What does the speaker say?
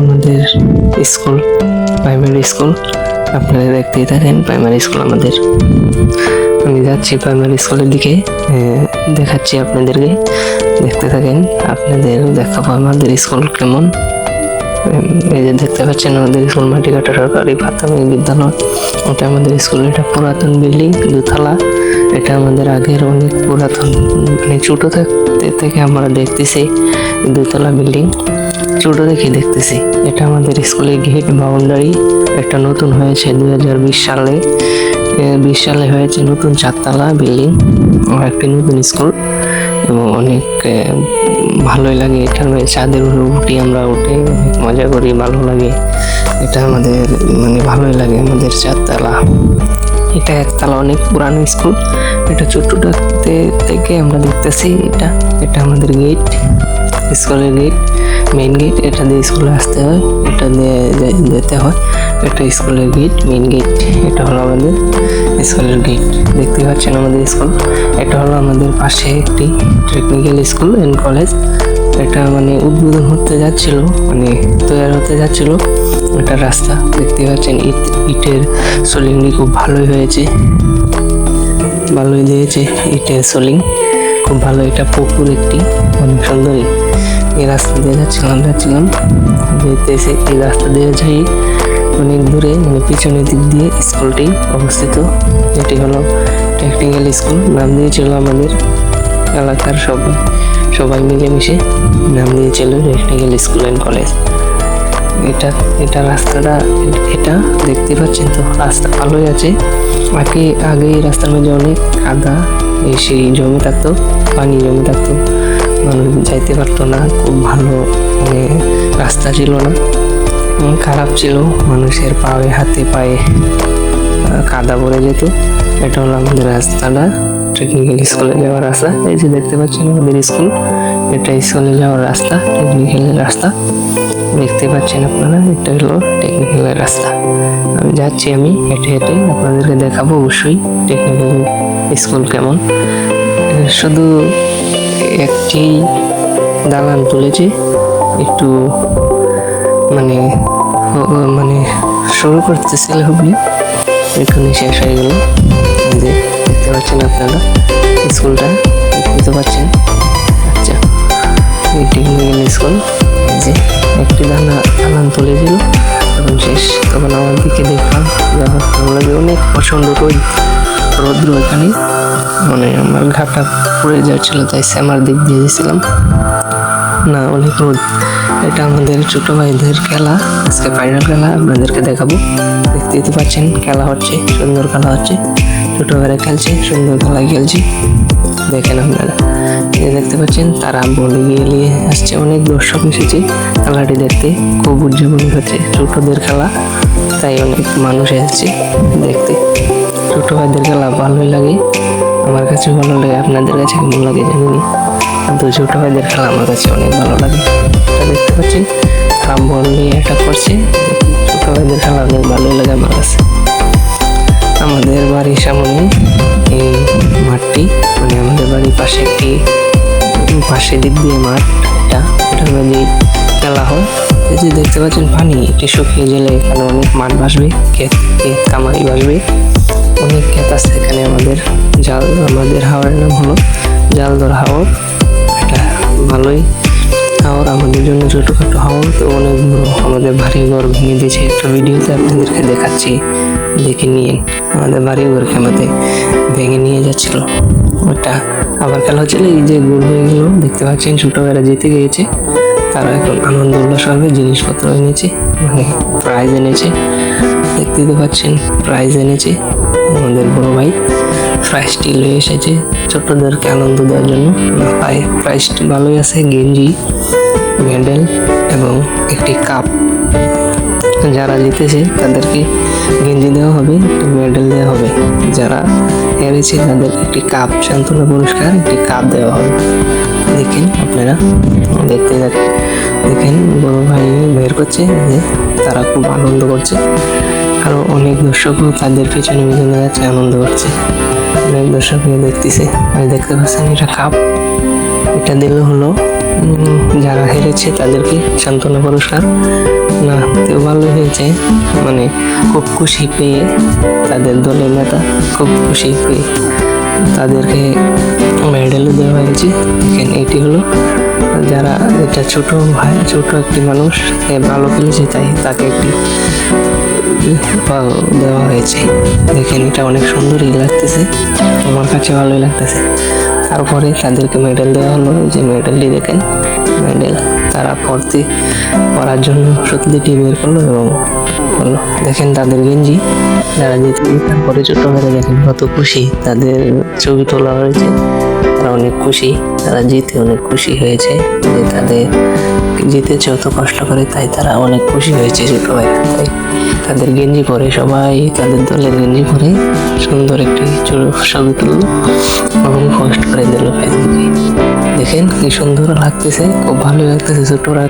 আমাদের school primary school আপনারা দেখতেই থাকেন প্রাইমারি স্কুল আমাদের। আমি যাচ্ছি প্রাইমারি স্কুলের দিকে দেখাচ্ছি আপনাদেরকে। দেখতে থাকেন, আপনাদের দেখাবো আমাদের স্কুল কেমন। এই যে দেখতে পাচ্ছেন আমাদের স্কুল মাটিকাটা সরকারি প্রাথমিক বিদ্যালয়। ওটা আমাদের স্কুল এটা পুরাতন বিল্ডিং, দুতলা। এটা আমাদের আগের অনেক পুরাতন মানে ছোটো থাকতে থেকে আমরা দেখতেছি দুতলা বিল্ডিং। ছোট থেকে দেখতেছি। এটা আমাদের স্কুলের গেট বাউন্ডারি। একটা নতুন হয়েছে দুই হাজার বিশ সালে। বিশ সালে হয়েছে নতুন চারতলা বিল্ডিং একটি নতুন স্কুল এবং অনেক ভালোই লাগে। এখানে চাঁদের উপরে উঠি আমরা উঠে মজা করি, ভালো লাগে। এটা আমাদের মানে ভালোই লাগে আমাদের চারতলা। এটা একতলা অনেক পুরানো স্কুল। এটা ছোট্টটাতে থেকে আমরা দেখতেছি এটা। এটা আমাদের গেট স্কুলের গেট মেইন গেট এটা দিয়ে স্কুলে আসতে হয়, এটা দিয়ে যেতে হয়। এটা স্কুলের গেট মেইন গেট এটা হলো আমাদের স্কুলের গেট দেখতে পাচ্ছেন আমাদের স্কুল। এটা হলো আমাদের পাশে একটি টেকনিক্যাল স্কুল অ্যান্ড কলেজ এটা মানে উদ্বোধন হতে যাচ্ছিল মানে তৈরি হতে যাচ্ছিল। একটা রাস্তা, দেখতে পাচ্ছেন, ইট, ইটের সোলিংটি খুব ভালোই হয়েছে। ভালোই দিয়েছে ইটের সোলিং। খুব ভালো এটা পুকুর একটি অনেক সুন্দরই। এই রাস্তা দিয়ে যাচ্ছিলাম যাচ্ছিলাম। যেতেছে এই রাস্তা দিয়ে যাই। অনেক দূরে মানে পিছনের দিক দিয়ে স্কুলটি অবস্থিত। এটি হলো টেকনিক্যাল স্কুল নাম দিয়েছিল আমাদের এলাকার সবাই সবাই মিলেমিশে নাম দিয়েছিল টেকনিক্যাল স্কুল অ্যান্ড কলেজ এটা এটা রাস্তাটা এটা দেখতে পাচ্ছেন তো, রাস্তা ভালোই আছে। আগে আগে এই রাস্তার মধ্যে অনেক কাদা এসে জমে থাকতো, পানি জমে থাকতো। মানুষ যাইতে পারতো না, খুব ভালো মানে রাস্তা ছিল না। খারাপ ছিল, মানুষের পায়ে, হাতে পায়ে কাদা পড়ে যেত। এটা হলো আমাদের রাস্তাটা। টেকনিক্যাল স্কুলে যাওয়ার রাস্তা। এই যে দেখতে পাচ্ছেন আমাদের স্কুল, এটা স্কুলে যাওয়ার রাস্তা, টেকনিক্যালের রাস্তা। দেখতে পাচ্ছেন আপনারা, এটা হলো টেকনিক্যালের রাস্তা। আমি যাচ্ছি, আমি হেঁটে হেঁটে আপনাদেরকে দেখাবো অবশ্যই টেকনিক্যাল স্কুল কেমন। শুধু একটি দালান তুলেছে, একটু মানে মানে শুরু করতেছিল হবে এখানে শেষ হয়ে গেল। আমার দিকে দেখলাম যা ভালো লাগে অনেক প্রচণ্ড রোদ রৌদ্র এখানে। মানে আমার ঘাটা পড়ে যাচ্ছিল, তাই শ্যামার দিক দিয়ে গেছিলাম না, অনেক রোদ। এটা আমাদের ছোট ভাইদের খেলা। আজকে ফাইনাল খেলা, আপনাদেরকে দেখাবো। দেখতেই তো পাচ্ছেন, খেলা হচ্ছে, সুন্দর খেলা হচ্ছে। ছোট ভাইরা খেলছে, সুন্দর খেলা খেলছে। দেখেন আপনারা। যে পাচ্ছেন তারা বলে গিয়ে আসছে অনেক দর্শক এসেছে। খেলাটি দেখতে খুব উদযাপন হচ্ছে ছোটদের খেলা, তাই অনেক মানুষ এসেছে দেখতে। ছোট ভাইদের খেলা ভালোই লাগে, আমার কাছে ভালো লাগে, আপনাদের কাছে কেমন লাগে জানি না কিন্তু ছোট ভাইদের খেলা আমার কাছে অনেক ভালো লাগে। এটা দেখতে পাচ্ছেন তারা বল নিয়ে অ্যাটাক করছে, ছোট ভাইদের খেলা অনেক ভালোই লাগে আমার কাছে। পাশে দিক দিয়ে মাঠ এটা এটার মধ্যে খেলা হয় এই যে দেখতে পাচ্ছেন পানি এটি শুকিয়ে গেলে এখানে অনেক মাঠ ভাসবে, ক্ষেত ক্ষেত কামারি ভাসবে। অনেক ক্ষেত আছে এখানে আমাদের, জাল, আমাদের হাওয়ার নাম হলো জালদর হাওর। এটা ভালোই হাওর, আমাদের জন্য ছোটোখাটো হাওর। তো অনেক আমাদের বাড়ি ঘর ভেঙে দিয়েছে। একটা ভিডিওতে আপনাদেরকে দেখাচ্ছি, দেখে নিয়ে। আমাদের বাড়ি ঘর খেলাতে ভেঙে নিয়ে যাচ্ছিল। ওটা আবার খেলা হচ্ছিল। এই যে গোল হয়ে গেলো, দেখতে পাচ্ছেন ছোটো ভাইরা জিতে গিয়েছে। তারা এখন আনন্দ উল্লাস হবে, জিনিসপত্র এনেছে মানে প্রাইজ এনেছে। দেখতে তো পাচ্ছেন প্রাইজ এনেছে আমাদের বড় ভাই। প্রাইজটি লয়ে এসেছে ছোটদেরকে আনন্দ দেওয়ার জন্য। পাই প্রাইজটি ভালোই আছে, গেঞ্জি, মেডেল এবং একটি কাপ যারা জিতেছে তাদেরকে গেঞ্জি দেওয়া হবে একটি মেডেল দেওয়া হবে। যারা হেরেছে তাদের একটি কাপ, সান্ত্বনা পুরস্কার, একটি কাপ দেওয়া হবে। দেখেন আপনারা, দেখতে দেখেন বড় ভাই বের করছে, যে তারা খুব আনন্দ করছে। আরও অনেক দর্শকও তাদের পেছনে পেছনে যাচ্ছে, আনন্দ করছে। অনেক দর্শক দেখতেছে। আর দেখতে পাচ্ছেন এটা কাপ। এটা দিল হলো যারা হেরেছে তাদেরকে সান্ত্বনা পুরস্কার। না তো ভালো হয়েছে মানে খুব খুশি পেয়ে তাদের দলের নেতা খুব খুশি পেয়ে তাদেরকে মেডেলও দেওয়া হয়েছে। দেখেন এটি হলো, যারা এটা ছোট ভাই, ছোট একটি মানুষ ভালো খেলেছে, তাই তাকে একটি দেওয়া হয়েছে। দেখেন, এটা অনেক সুন্দরই লাগতেছে। আমার কাছে ভালোই লাগতেছে। তারপরে তাদেরকে মেডেল দেওয়া হলো। যে মেডেলটি দেখেন মেডেল তারা পড়তে পড়ার জন্য সত্যিটি বের করল এবং বলল দেখেন, তাদের গেঞ্জি, যারা জিতে তারপরে ছোট মেরে দেখেন, কত খুশি। তাদের ছবি তোলা হয়েছে। তারা অনেক খুশি। তারা জিতে অনেক খুশি হয়েছে। যে তাদের জিতেছে অত কষ্ট করে, তাই তারা অনেক খুশি হয়েছে ছোট ভাইরা। তাই তাদের গেঞ্জি পরে, সবাই তাদের দলের গেঞ্জি পরে সুন্দর একটি ছবি তুললো এবং পোস্ট করে দিল ফেসবুকে দেখেন কি সুন্দর লাগতেছে, খুব ভালো লাগতেছে ছোটরা।